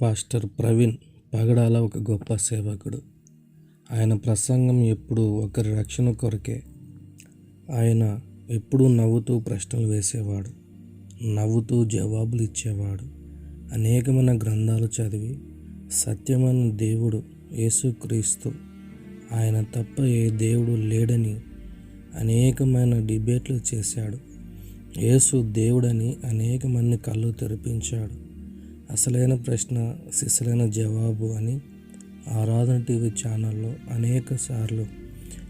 Pastor Praveen పగడాల ఒక గొప్ప సేవకుడు. ఆయన ప్రసంగం ఎప్పుడూ ఒకరి రక్షణ కొరకే. ఆయన ఎప్పుడూ నవ్వుతూ ప్రశ్నలు వేసేవాడు నవ్వుతూ జవాబులు ఇచ్చేవాడు. అనేకమైన గ్రంథాలు చదివి సత్యమైన దేవుడు యేసుక్రీస్తు ఆయన తప్ప ఏ దేవుడు లేడని అనేకమైన డిబేట్లు చేశాడు. యేసు దేవుడని అనేక మంది కళ్ళు తెరిపించాడు. అసలైన ప్రశ్న సిసలైన జవాబు అని ఆరాధన టీవీ ఛానల్లో అనేక సార్లు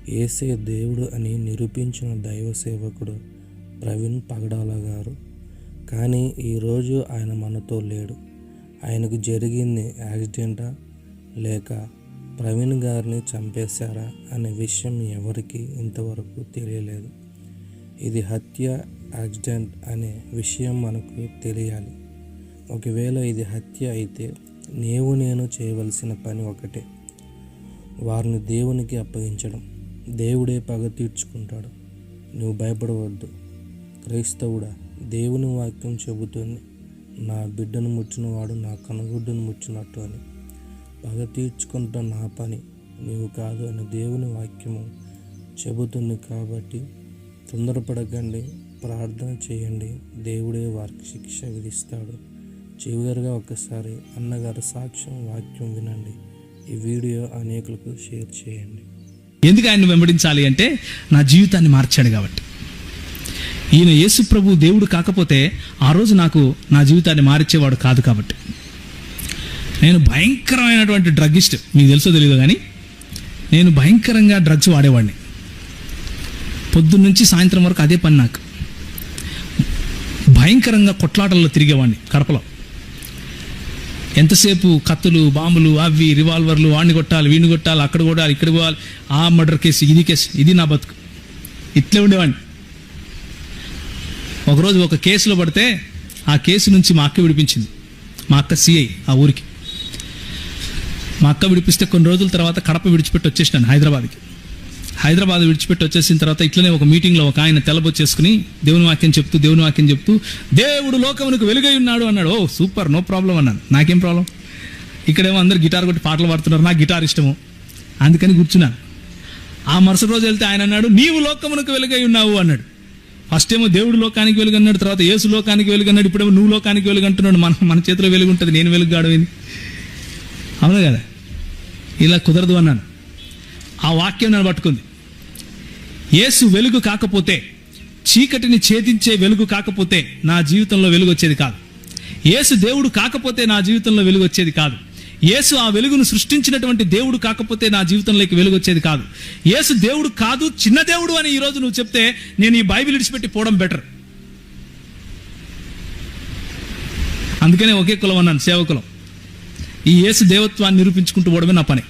ఏసే దేవుడు అని నిరూపించిన దైవ సేవకుడు ప్రవీణ్ పగడాల గారు. కానీ ఈరోజు ఆయన మనతో లేడు. ఆయనకు జరిగింది యాక్సిడెంటా? లేక ప్రవీణ్ గారిని చంపేశారా అనే విషయం ఎవరికీ ఇంతవరకు తెలియలేదు. ఇది హత్య యాక్సిడెంట్ అనే విషయం మనకు తెలియాలి. ఒకవేళ ఇది హత్య అయితే నీవు నేను చేయవలసిన పని ఒకటే. వారిని దేవునికి అప్పగించడం. దేవుడే పగ తీర్చుకుంటాడు. నువ్వు భయపడవద్దు. క్రైస్తవుడా దేవుని వాక్యం చెబుతుంది. నా బిడ్డను ముచ్చినవాడు నా కనుగుడ్డను ముచ్చినట్టు అని. పగ తీర్చుకుంట నా పని నీవు కాదు అని దేవుని వాక్యము చెబుతుంది కాబట్టి తొందరపడకండి ప్రార్థన చేయండి. దేవుడే వారికి శిక్ష విధిస్తాడు. చివరిగా ఒక్కసారి అన్నగారి సాక్ష్యం వాక్యం వినండి. ఈ వీడియో అనేకులకు షేర్ చేయండి. ఎందుకు ఆయన వెంబడించాలి అంటే నా జీవితాన్ని మార్చాడు కాబట్టి. ఈయన యేసు ప్రభు దేవుడు కాకపోతే ఆ రోజు నాకు నా జీవితాన్ని మారిచ్చేవాడు కాదు కాబట్టి. నేను భయంకరమైనటువంటి డ్రగ్గిస్ట్ మీకు తెలుసో తెలియదు కానీ నేను భయంకరంగా డ్రగ్స్ వాడేవాడిని. పొద్దున్న నుంచి సాయంత్రం వరకు అదే పని నాకు. భయంకరంగా కొట్లాటల్లో తిరిగేవాడిని కడపలో. ఎంతసేపు కత్తులు బాంబులు అవి రివాల్వర్లు వాడిని కొట్టాలి వీడిని కొట్టాలి అక్కడ కొట్టాలి ఇక్కడ పోవాలి ఆ మర్డర్ కేసు ఇది కేసు ఇది నా బతుకు. ఇట్లే ఉండేవాడిని. ఒకరోజు ఒక కేసులో పడితే ఆ కేసు నుంచి మా అక్క విడిపించింది. మా అక్క సిఐ ఆ ఊరికి. మా అక్క విడిపిస్తే కొన్ని రోజుల తర్వాత కడప విడిచిపెట్టి వచ్చేసినాను హైదరాబాద్కి. హైదరాబాద్ విడిచిపెట్టి వచ్చేసిన తర్వాత ఇట్లనే ఒక మీటింగ్లో ఒక ఆయన తెల్లబొచ్చేసుకుని దేవుని వాక్యం చెప్తూ దేవుని వాక్యం చెప్తూ దేవుడు లోకమునకు వెలుగై ఉన్నాడు అన్నాడు. ఓ సూపర్ నో ప్రాబ్లం అన్నాను. నాకేం ప్రాబ్లం? ఇక్కడేమో అందరు గిటార్ కొట్టి పాటలు పాడుతున్నారు. నాకు గిటార్ ఇష్టము. అందుకని కూర్చున్నాను ఆ మరుసటి రోజు వెళ్తే ఆయన అన్నాడు నీవు లోకమునకు వెలుగై ఉన్నావు అన్నాడు. ఫస్ట్ ఏమో దేవుడు లోకానికి వెలుగు అన్నాడు తర్వాత యేసు లోకానికి వెలుగు అన్నాడు ఇప్పుడేమో నువ్వు లోకానికి వెలుగు అంటున్నాడు మన మన చేతిలో వెలుగు ఉంటుంది నేను వెలుగు గాడమైంది అవును కదా? ఇలా కుదరదు అన్నాను. ఆ వాక్యం నన్ను పట్టుకుంది. యేసు వెలుగు కాకపోతే చీకటిని ఛేదించే వెలుగు కాకపోతే నా జీవితంలో వెలుగు వచ్చేది కాదు. యేసు దేవుడు కాకపోతే నా జీవితంలో వెలుగు వచ్చేది కాదు. యేసు ఆ వెలుగును సృష్టించినటువంటి దేవుడు కాకపోతే నా జీవితంలోకి వెలుగు వచ్చేది కాదు. యేసు దేవుడు కాదు చిన్న దేవుడు అని ఈరోజు నువ్వు చెప్తే నేను ఈ బైబిల్ విడిచిపెట్టి పోవడం బెటర్. అందుకనే ఒకే కులం అన్నాను సేవకులం. ఈ యేసు దేవత్వాన్ని నిరూపించుకుంటూ పోవడమే నా పని.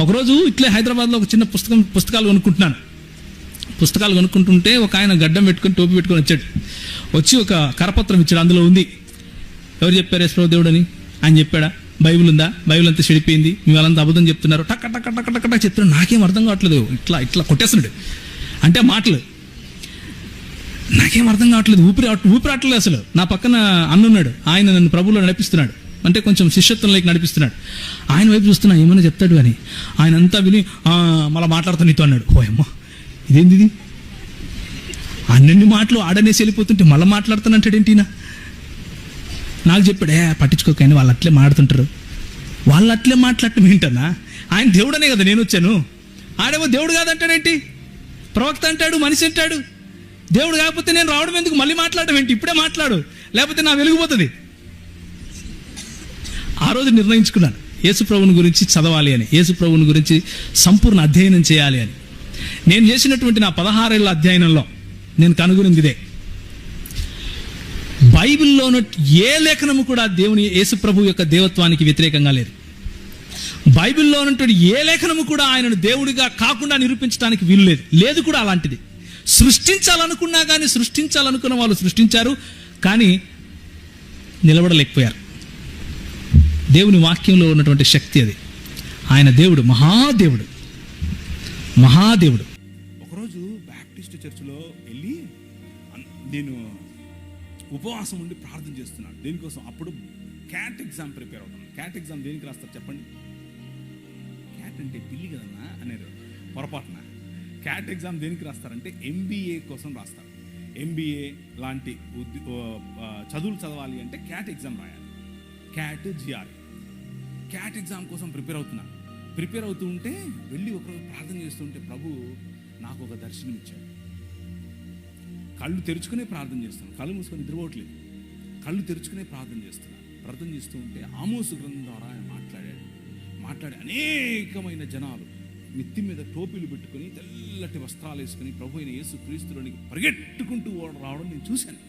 ఒకరోజు ఇట్లే హైదరాబాద్లో ఒక చిన్న పుస్తకం పుస్తకాలు కొనుక్కుంటున్నాను. పుస్తకాలు కొనుక్కుంటుంటే ఒక ఆయన గడ్డం పెట్టుకొని టోపీ పెట్టుకొని వచ్చాడు. వచ్చి ఒక కరపత్రం ఇచ్చాడు అందులో ఉంది. ఎవరు చెప్పారు యశ్వరావు దేవుడు అని? ఆయన చెప్పాడా? బైబిల్ ఉందా? బైబిల్ అంతా చెడిపోయింది. మీ వాళ్ళంతా అబద్ధం చెప్తున్నారు. టక్క టక్క టక్క టక్క చెప్తున్నారు. నాకేం అర్థం కావట్లేదు. ఇట్లా ఇట్లా కొట్టేస్తున్నాడు. అంటే మాటలు. నాకేం అర్థం కావట్లేదు. ఊపిరి ఊపిరి ఆటలేదు అసలు. నా పక్కన అన్నున్నాడు. ఆయన నన్ను ప్రభువులో నడిపిస్తున్నాడు. అంటే కొంచెం శిష్యత్వంలోకి నడిపిస్తున్నాడు. ఆయన వైపు చూస్తున్నా ఏమైనా చెప్తాడు అని. ఆయన అంతా విని మళ్ళీ మాట్లాడుతా నీతో అన్నాడు. ఓయమ్మా ఇదేంది ఇది? అన్నన్ని మాటలు ఆడనేసి వెళ్ళిపోతుంటే మళ్ళీ మాట్లాడుతానంటాడేంటి ఈయన? నాకు చెప్పాడు ఏ పట్టించుకోకని వాళ్ళు అట్లే మాట్లాడుతుంటారు. వాళ్ళు అట్లే మాట్లాడటం ఏంటన్నా? ఆయన దేవుడనే కదా నేను వచ్చాను. ఆడేమో దేవుడు కాదంటాడేంటి ప్రవక్త అంటాడు మనిషి అంటాడు. దేవుడు కాకపోతే నేను రావడం ఎందుకు? మళ్ళీ మాట్లాడడం ఏంటి? ఇప్పుడే మాట్లాడు. లేకపోతే నా వెలిగిపోతుంది రోజు నిర్ణయించుకున్నాను. యేసుప్రభుని గురించి చదవాలి అని యేసుప్రభుని గురించి సంపూర్ణ అధ్యయనం చేయాలి అని. నేను చేసినటువంటి నా పదహారేళ్ళ అధ్యయనంలో నేను కనుగొనింది ఇదే. బైబిల్లో ఏ లేఖనము కూడా దేవుని యేసుప్రభు యొక్క దేవత్వానికి వ్యతిరేకంగా లేదు. బైబిల్లో ఉన్నటువంటి ఏ లేఖనము కూడా ఆయనను దేవుడిగా కాకుండా నిరూపించడానికి వీలు లేదు. లేదు కూడా అలాంటిది. సృష్టించాలనుకున్నా కానీ సృష్టించాలనుకున్న వాళ్ళు సృష్టించారు కానీ నిలబడలేకపోయారు. దేవుని వాక్యంలో ఉన్నటువంటి శక్తి అది. ఆయన దేవుడు మహాదేవుడు. మహాదేవుడు. ఒకరోజు బ్యాప్టిస్ట్ చర్చిలో వెళ్ళి నేను ఉపవాసం ఉండి ప్రార్థన చేస్తున్నాను. దేనికోసం? అప్పుడు క్యాట్ ఎగ్జామ్ ప్రిపేర్ అవుతున్నాను. క్యాట్ ఎగ్జామ్ దేనికి రాస్తారు చెప్పండి? క్యాట్ అంటే పిల్లి కదన్నా అనేది పొరపాటున. క్యాట్ ఎగ్జామ్ దేనికి రాస్తారంటే ఎంబీఏ కోసం రాస్తారు. ఎంబీఏ లాంటి చదువులు చదవాలి అంటే క్యాట్ ఎగ్జామ్ రాయాలి. క్యాట్ జిఆర్ క్యాట్ ఎగ్జామ్ కోసం ప్రిపేర్ అవుతున్నా. ప్రిపేర్ అవుతూ ఉంటే వెళ్ళి ఒకరోజు ప్రార్థన చేస్తుంటే ప్రభు నాకు ఒక దర్శనం ఇచ్చాడు. కళ్ళు తెరుచుకునే ప్రార్థన చేస్తున్నాను కళ్ళు మూసుకొని నిద్రపోవట్లేదు. కళ్ళు తెరుచుకునే ప్రార్థన చేస్తున్నాను ప్రార్థన చేస్తూ ఉంటే ఆమోసు గ్రంథం ద్వారా ఆయన మాట్లాడాడు. మాట్లాడే అనేకమైన జనాలు నెత్తి మీద టోపీలు పెట్టుకుని తెల్లటి వస్త్రాలు వేసుకుని ప్రభు అయిన యేసు క్రీస్తులోనికి పరిగెట్టుకుంటూ రావడం నేను చూశాను.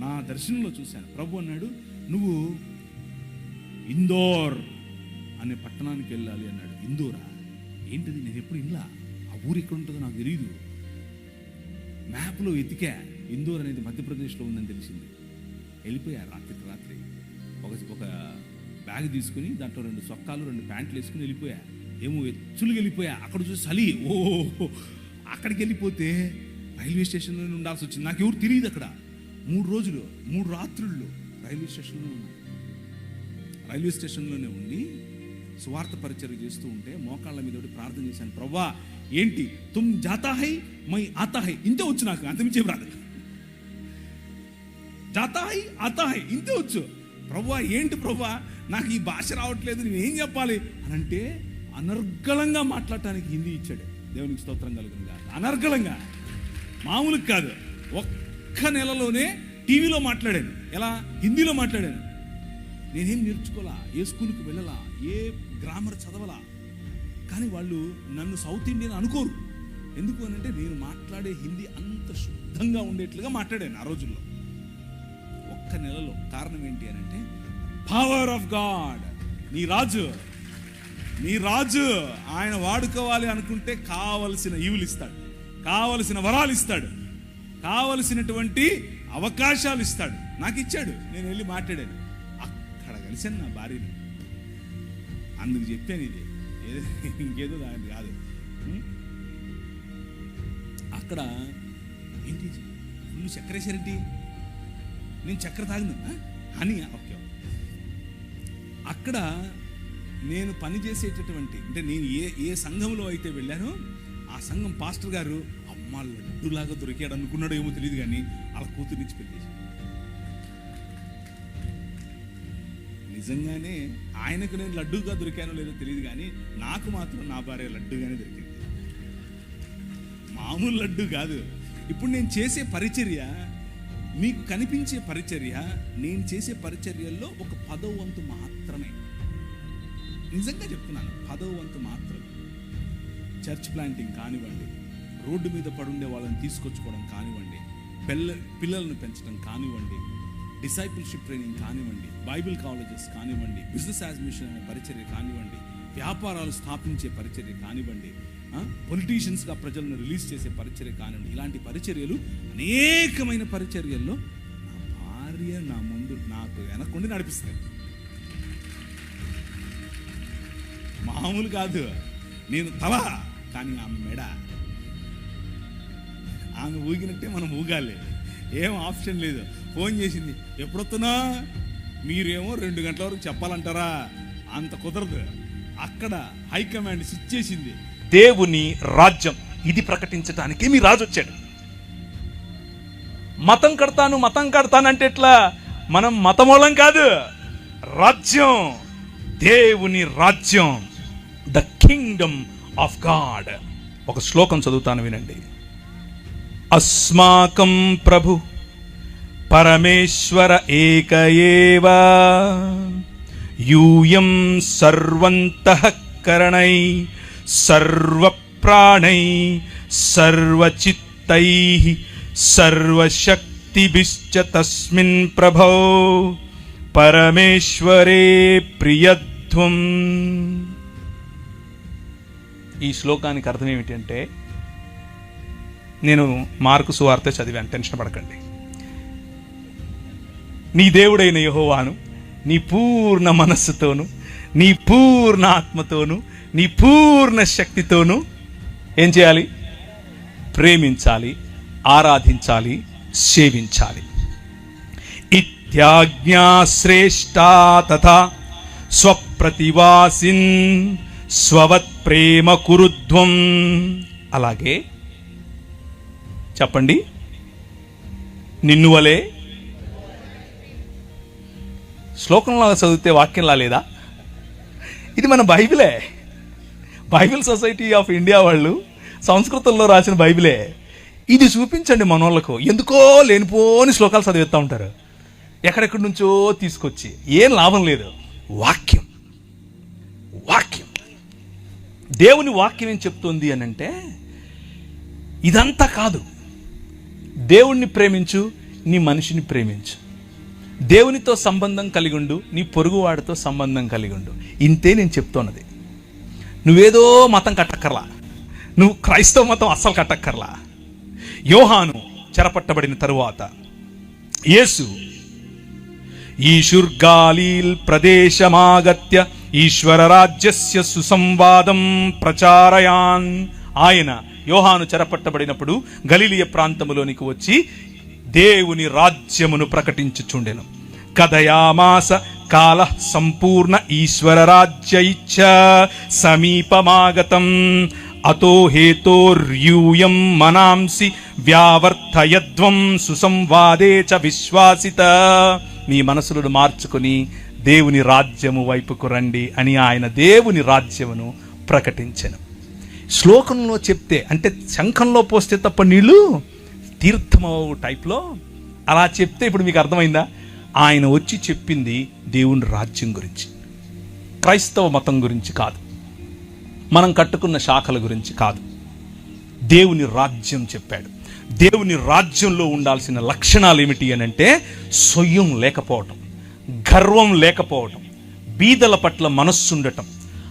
నా దర్శనంలో చూశాను. ప్రభు అన్నాడు నువ్వు ఇందోర్ అనే పట్టణానికి వెళ్ళాలి అన్నాడు. ఇందోరా ఏంటిది? నేను ఎప్పుడు ఇల్లా ఆ ఊరు ఎక్కడ ఉంటుందో నాకు తెలియదు మ్యాప్లో వెతికా ఇందూర్ అనేది మధ్యప్రదేశ్లో ఉందని తెలిసింది. వెళ్ళిపోయా రాత్రికి రాత్రి. ఒక ఒక బ్యాగ్ తీసుకుని దాంట్లో రెండు సొక్కాలు రెండు ప్యాంట్లు వేసుకుని వెళ్ళిపోయా. ఏమో ఎచ్చులు వెళ్ళిపోయా. అక్కడ చూసి చలి. ఓ అక్కడికి వెళ్ళిపోతే రైల్వే స్టేషన్లో ఉండాల్సి వచ్చింది. నాకు ఎవరు తెలియదు అక్కడ. మూడు రోజులు మూడు రాత్రుల్లో రైల్వే స్టేషన్లో ఉన్నా. రైల్వే స్టేషన్లోనే ఉండి స్వార్థ పరిచయం చేస్తూ ఉంటే మోకాళ్ళ మీద ఒకటి ప్రార్థన చేశాను. ప్రవ్వా ఏంటి? తుమ్ జాతా హై మై ఆతా హై. ఇంతే వచ్చు నాకు అంతమించే రాదు. జాతా హై ఆతా హై. ఇంతే వచ్చు. ప్రవ్వా ఏంటి ప్రవ్వా? నాకు ఈ భాష రావట్లేదు నేను ఏం చెప్పాలి? అని అంటే అనర్గళంగా మాట్లాడటానికి హిందీ ఇచ్చాడు. దేవునికి స్తోత్రం కాదు అనర్గళంగా. మామూలు కాదు. ఒక్క నెలలోనే టీవీలో మాట్లాడాను. ఎలా? హిందీలో మాట్లాడాను. నేనేం నేర్చుకోవాలా ఏ స్కూల్కి వెళ్ళలా? ఏ గ్రామర్ చదవలా. కానీ వాళ్ళు నన్ను సౌత్ ఇండియన్ అనుకోరు. ఎందుకు అని అంటే నేను మాట్లాడే హిందీ అంత శుద్ధంగా ఉండేట్లుగా మాట్లాడాను ఆ రోజుల్లో. ఒక్క నెలలో కారణం ఏంటి అని అంటే పవర్ ఆఫ్ గాడ్ నీ రాజు నీ రాజు ఆయన వాడుకోవాలి అనుకుంటే కావలసిన ఈవులు ఇస్తాడు కావలసిన వరాలు ఇస్తాడు కావలసినటువంటి అవకాశాలు ఇస్తాడు నాకు ఇచ్చాడు నేను వెళ్ళి మాట్లాడాను. అక్కడ కలిసాను నా భార్యని. అందుకు చెప్పాను ఇది. ఏదో ఇంకేదో దాని కాదు. అక్కడ ఏంటి ఫుల్ చక్కెర వేసారేంటి నేను చక్కెర తాగింది? అని ఓకే అక్కడ నేను పనిచేసేటటువంటి అంటే నేను ఏ ఏ సంఘంలో అయితే వెళ్ళానో ఆ సంఘం పాస్టర్ గారు అమ్మ లడ్డులాగా దొరికాడు అనుకున్నాడో ఏమో తెలియదు కానీ అలా కూతురునిచ్చి పెళ్ళి చేశాడు. నిజంగానే ఆయనకు నేను లడ్డూగా దొరికానో లేదో తెలియదు కానీ నాకు మాత్రం నా భార్య లడ్డుగానే దొరికింది. మామూలు లడ్డు కాదు. ఇప్పుడు నేను చేసే పరిచర్య మీకు కనిపించే పరిచర్య నేను చేసే పరిచర్యల్లో ఒక పదవ వంతు మాత్రమే. నిజంగా చెప్తున్నాను పదవ వంతు మాత్రమే. చర్చ్ ప్లాంటింగ్ కానివ్వండి రోడ్డు మీద పడుండే వాళ్ళని తీసుకొచ్చుకోవడం కానివ్వండి పిల్ల పిల్లలను పెంచడం కానివ్వండి డిసైపుల్షిప్ ట్రైనింగ్ కానివ్వండి బైబిల్ కాలేజెస్ కానివ్వండి బిజినెస్ యాజ్మిషన్ అనే పరిచర్య కానివ్వండి వ్యాపారాలు స్థాపించే పరిచర్య కానివ్వండి పొలిటీషియన్స్గా ప్రజలను రిలీజ్ చేసే పరిచర్య కానివ్వండి ఇలాంటి పరిచర్యలు అనేకమైన పరిచర్యల్లో నా భార్య నా ముందు నాకు వెనకుండి నడిపిస్తాయి. మామూలు కాదు. నేను తల కానీ ఆమె మెడ. ఆమె ఊగినట్టే మనం ఊగాలి. ఏం ఆప్షన్ లేదు. ఫోన్ చేసింది. ఎప్పుడొస్తున్నా మీరేమో రెండు గంటల వరకు చెప్పాలంటారా? అంత కుదరదు. అక్కడ హైకమాండ్ స్విచ్ చేసింది. దేవుని రాజ్యం. ఇది ప్రకటించడానికి మీ రాజు వచ్చాడు. మతం కడతాను మతం కడతాను అంటే ఎట్లా? మనం మతమూలం కాదు. రాజ్యం. దేవుని రాజ్యం. ద కింగ్డమ్ ఆఫ్ గాడ్ ఒక శ్లోకం చదువుతాను వినండి. అస్మాకం ప్రభు. పరమేశ్వర ఏక ఏవ. యూయం సర్వంతఃకరణై సర్వప్రాణై సర్వచిత్తై సర్వశక్తిభిశ్చ తస్మిన్ ప్రభో. పరమేశ్వరే ప్రియధ్వం. ఈ శ్లోకానికి అర్థం ఏమిటంటే నేను మార్కు సువార్త చదివాను టెన్షన్ పడకండి. నీ దేవుడైన యహోవాను నీ పూర్ణ మనస్సుతోను నీ పూర్ణ ఆత్మతోను నీ పూర్ణ శక్తితోను ఏం చేయాలి? ప్రేమించాలి ఆరాధించాలి సేవించాలి. ఇట్ తథా స్వప్రతివాసిన్ స్వవత్ ప్రేమ కురుధ్వం. అలాగే చెప్పండి నిన్నువలే శ్లోకంలో చదివితే వాక్యంలా లేదా? ఇది మన బైబిలే. బైబిల్ సొసైటీ ఆఫ్ ఇండియా వాళ్ళు సంస్కృతంలో రాసిన బైబిలే. ఇది చూపించండి మనోళ్ళకు. ఎందుకో లేనిపోని శ్లోకాలు చదివిస్తూ ఉంటారు. ఎక్కడెక్కడి నుంచో తీసుకొచ్చి. ఏం లాభం లేదు. వాక్యం. వాక్యం. దేవుని వాక్యం ఏం చెప్తుంది అని అంటే ఇదంతా కాదు. దేవుణ్ణి ప్రేమించు నీ మనిషిని ప్రేమించు. దేవునితో సంబంధం కలిగి ఉండు నీ పొరుగువాడితో సంబంధం కలిగి ఉండు. ఇంతే నేను చెప్తున్నది. నువ్వేదో మతం కట్టక్కర్లా. నువ్వు క్రైస్తవ మతం అస్సలు కట్టక్కర్లా. యోహాను చెరపట్టబడిన తరువాత యేసు ఈశుర్గాలీల్ ప్రదేశమాగత్య ఈశ్వర రాజ్యస్య సుసంవాదం ప్రచారయాన్. ఆయన యోహాను చెరపట్టబడినప్పుడు గలిలియ ప్రాంతములోనికి వచ్చి దేవుని రాజ్యమును ప్రకటించుచుండెను. కథయామాస కాల సంపూర్ణ ఈశ్వర రాజ్య ఇచ్చ సమీపమాగతం. అతో హేతోర్యూయం మనాంసి వ్యావర్తయద్వం సుసంవాదే చ విశ్వాసిత. మీ మనసులను మార్చుకుని దేవుని రాజ్యము వైపుకు రండి అని ఆయన దేవుని రాజ్యమును ప్రకటించెను. శ్లోకంలో చెప్తే అంటే శంఖంలో పోస్తే తప్ప నీళ్ళు తీర్థమవు టైప్లో అలా చెప్తే ఇప్పుడు మీకు అర్థమైందా? ఆయన వచ్చి చెప్పింది దేవుని రాజ్యం గురించి. క్రైస్తవ మతం గురించి కాదు. మనం కట్టుకున్న శాఖల గురించి కాదు. దేవుని రాజ్యం చెప్పాడు. దేవుని రాజ్యంలో ఉండాల్సిన లక్షణాలు ఏమిటి అని అంటే సొయ్యం లేకపోవటం గర్వం లేకపోవటం బీదల పట్ల మనస్సుండటం.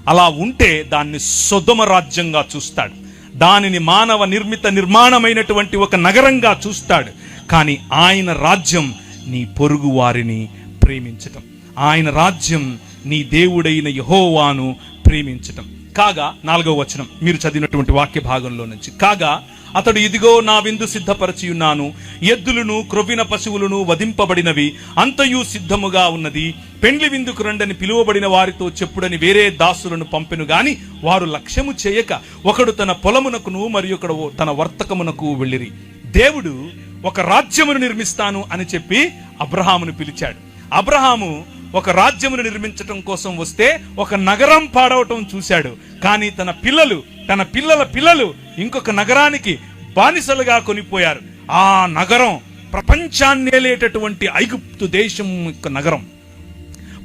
అలా ఉంటే దాన్ని సొదమ రాజ్యంగా చూస్తాడు. దానిని మానవ నిర్మిత నిర్మాణమైనటువంటి ఒక నగరంగా చూస్తాడు. కానీ ఆయన రాజ్యం నీ పొరుగు వారిని ప్రేమించటం. ఆయన రాజ్యం నీ దేవుడైన యహోవాను ప్రేమించటం. కాగా నాలుగవ వచనం మీరు చదివినటువంటి వాక్య భాగంలో నుంచి. కాగా అతడు ఇదిగో నా విందు సిద్ధపరచియున్నాను. ఎద్దులను క్రొవ్విన పశువులను వధింపబడినవి అంతయు సిద్ధముగా ఉన్నది. పెండ్లి విందుకు రండని పిలువబడిన వారితో చెప్పుడని వేరే దాసులను పంపెను గాని వారు లక్ష్యము చేయక ఒకడు తన పొలమునకును మరి ఒకడు తన వర్తకమునకు వెళ్ళిరి. దేవుడు ఒక రాజ్యమును నిర్మిస్తాను అని చెప్పి అబ్రహామును పిలిచాడు. అబ్రహాము ఒక రాజ్యమును నిర్మించటం కోసం వస్తే ఒక నగరం పాడవటం చూశాడు. కానీ తన పిల్లలు తన పిల్లల పిల్లలు ఇంకొక నగరానికి బానిసలుగా కొనిపోయారు. ఆ నగరం ప్రపంచాన్నేలేటటువంటి ఐగుప్తు దేశం యొక్క నగరం.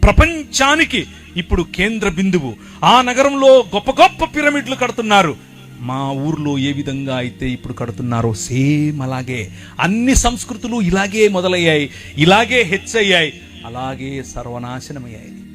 ప్రపంచానికి ఇప్పుడు కేంద్ర బిందువు. ఆ నగరంలో గొప్ప గొప్ప పిరమిడ్లు కడుతున్నారు. మా ఊర్లో ఏ విధంగా అయితే ఇప్పుడు కడుతున్నారో సేమ్ అలాగే. అన్ని సంస్కృతులు ఇలాగే మొదలయ్యాయి. ఇలాగే హెచ్చయ్యాయి. అలాగే సర్వనాశనమయ్యాయి.